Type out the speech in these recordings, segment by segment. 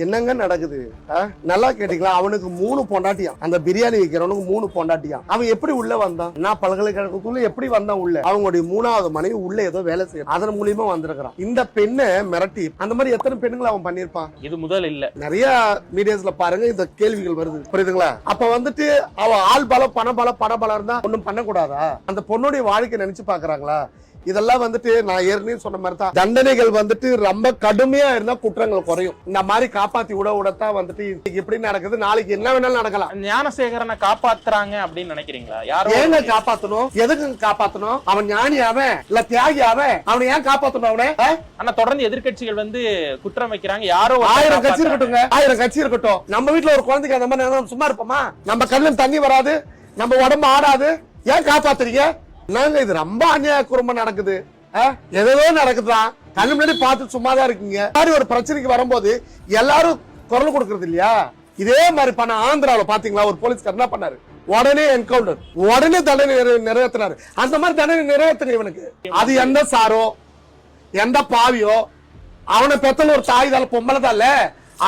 என்னங்க நடக்குது? நல்லா கேட்டீங்களா? அவனுக்கு மூணு பொண்டாட்டியாம் அந்த பிரியாணி விற்கிறவனுக்கு மூணு பொண்டாட்டியாம் அவன் எப்படி உள்ள வந்தான்? நான் பல்கலைக்கழகத்துக்குள்ள எப்படி வந்தான் உள்ள? அவங்களுடைய மூணாவது மனைவி உள்ள ஏதோ வேலை செய்யும் அதன் மூலியமா வந்திருக்கிறான். இந்த பெண்ணை மிரட்டி அந்த மாதிரி எத்தனை பெண்களை அவன் பண்ணிருப்பான் இது முதல் இல்ல. நிறைய மீடியாஸ்ல பாருங்க இந்த கேள்விகள் வருது. புரியுதுங்களா? அப்ப வந்துட்டு அவ ஆள் பலம் பண பலம் பண பலம் இருந்தா ஒண்ணும் பண்ணக்கூடாதா? அந்த பொண்ணுடைய வாழ்க்கை நினைச்சு பாக்குறாங்களா? இதெல்லாம் வந்துட்டு நான் ஏற்கனவே சொன்ன மாதிரி தான் தண்டனைகள் வந்துட்டு ரொம்ப கடுமையா இருந்தா குற்றங்கள் குறையும். இந்த மாதிரி காப்பாத்தி விட விடத்தான் வந்துட்டு எப்படி நடக்குது? நாளைக்கு என்ன வேணாலும் நடக்கலாம். ஞானசேகரனை காப்பாத்துறாங்க அப்படின்னு நினைக்கிறீங்களா? யாரோ ஏங்க காப்பாத்தணும்? எதுக்கு காப்பாத்தணும்? அவன் ஞானி அவன் இல்ல தியாகி அவன் அவனை ஏன் காப்பாத்தணும் அவனை? ஆனா தொடர்ந்து எதிர்க்கட்சிகள் வந்து குற்றம் வைக்கிறாங்க. யாரோ ஆயிரம் கட்சி. இருக்கட்டுங்க. ஆயிரம் கட்சி இருக்கட்டும். நம்ம வீட்ல ஒரு குழந்தைக்கு அந்த மாதிரி சும்மா இருப்போமா? நம்ம கண்ணுல தண்ணி வராது. நம்ம உடம்பு ஆடாது. ஏன் காப்பாத்துறீங்க? என்னங்க இது? ரொம்ப அநியாய குடும்பம் நடக்குது. ஆ? ஏதோ நடக்குதுதான் கண்ணு முன்னாடி பார்த்து சும்மா தான் இருக்கீங்க. மாதிரி ஒரு பிரச்சனைக்கு வரும்போது எல்லாரும் குரல் கொடுக்கறது இல்லையா? இதே மாதிரி பண்ண ஆந்திராவில் பாத்தீங்களா ஒரு போலீஸ்கார் என்ன பண்ணாரு? உடனே என்கவுண்டர் உடனே தண்டனை நிறை நிறைவேத்தினாரு. அந்த மாதிரி தண்டனை நிறைவேற்றுங்க இவனுக்கு. அது எந்த சாரோ? எந்த பாவியோ? அவனை பெத்தல ஒரு தாய் தால பொம்பளை தான்ல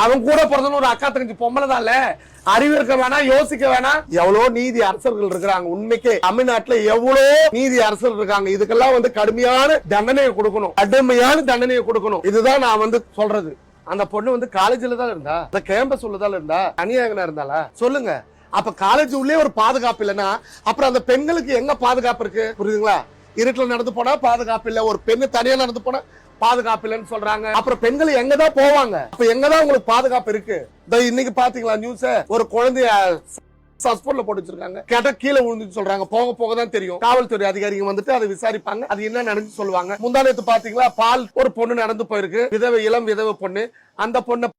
அவன் கூட பிறந்தன ஒரு அக்கா தங்கச்சி பொம்பளை தான்ல அறிவு இருக்க வேணாம் யோசிக்க வேணாம். எவ்வளவு நீதி அரசர்கள் இருக்கிறாங்க. உண்மைக்கே தமிழ்நாட்டுல எவ்வளவு நீதி அரசர்கள் இருக்காங்க. இதுக்கெல்லாம் வந்து கடுமையான தண்டனையை கொடுக்கணும். கடுமையான தண்டனையை கொடுக்கணும். இதுதான் நான் வந்து சொல்றது. அந்த பொண்ணு வந்து காலேஜ்ல தான் இருந்தா. அந்த கேம்பஸ் உள்ளதால இருந்தா. தனியாக இருந்தாளா? சொல்லுங்க. அப்ப காலேஜ் உள்ளே ஒரு பாதுகாப்பு இல்லைன்னா அப்புறம் அந்த பெண்களுக்கு எங்க பாதுகாப்பு இருக்கு? புரியுதுங்களா? இருட்டுல நடந்து போனா பாதுகாப்பு இல்ல. ஒரு பெண்ணு தனியா நடந்து போனா பாதுகாப்பு இல்லைன்னு சொல்றாங்க. அப்புறம் பெண்கள் எங்கதான் போவாங்க? அப்ப எங்கதான் உங்களுக்கு பாதுகாப்பு இருக்கு? இன்னைக்கு பாத்தீங்களா நியூஸ் ஒரு குழந்தைய சஸ்பெண்ட்ல போட்டு வச்சிருக்காங்க. கேட்டா கீழே விழுந்துட்டு சொல்றாங்க. போக போக தான் தெரியும். காவல்துறை அதிகாரிங்க வந்துட்டு அதை விசாரிப்பாங்க. அது என்ன நடந்து சொல்லுவாங்க. முந்தானத்து பாத்தீங்களா பால் ஒரு பொண்ணு நடந்து போயிருக்கு. விதவை இளம் விதவை பொண்ணு. அந்த பொண்ணு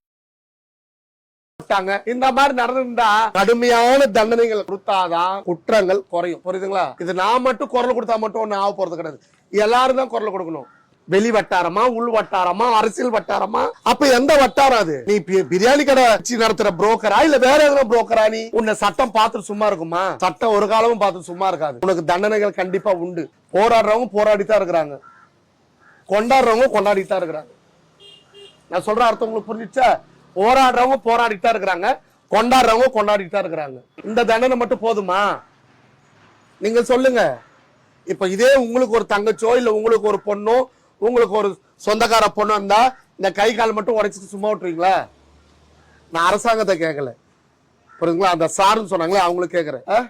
விட்டாங்க. இந்த மாதிரி நடந்திருந்தா கடுமையான தண்டனைகள் கொடுத்தாதான் குற்றங்கள் குறையும். புரியுதுங்களா? இது நான் மட்டும் குரல் கொடுத்தா மட்டும் ஒண்ணு ஆக போறது கிடையாது. எல்லாரும் தான் குரல் கொடுக்கணும். வெளி வட்டாரமா உள் வட்டாரமா அரசியல் வட்டாரமா? அப்ப எந்த வட்டாரம் அது? நீ பிரியாணி கடை வச்சு நடத்துற புரோக்கரா இல்ல வேற எதுனா புரோக்கரா நீ? உன்னை சட்டம் பார்த்துட்டு சும்மா இருக்குமா? சட்டம் ஒரு காலமும் பார்த்து சும்மா இருக்காது. உனக்கு தண்டனைகள் கண்டிப்பா உண்டு. போராடுறவங்க போராடித்தான் இருக்கிறாங்க. கொண்டாடுறவங்க கொண்டாடித்தான் இருக்கிறாங்க. நான் சொல்ற அர்த்தம் உங்களுக்கு புரிஞ்சுச்சா? போராடுறவங்க போராடித்தான் தான் இருக்கிறாங்க. கொண்டாடுறவங்க கொண்டாடித்தான் இருக்கிறாங்க. இந்த தண்டனை மட்டும் போதுமா? நீங்க சொல்லுங்க. இப்ப இதே உங்களுக்கு ஒரு தங்கச்சோ இல்ல உங்களுக்கு ஒரு பொண்ணோ உங்களுக்கு ஒரு சொந்தக்கார பொண்ணு இருந்தா இந்த கை கால் மட்டும் உடைச்சிட்டு சும்மா விட்டுறீங்களா நான் அரசாங்கத்தை கேட்கல. புரியுதுங்களா? அந்த சாருன்னு சொன்னாங்களே அவங்களுக்கு கேட்குறேன்.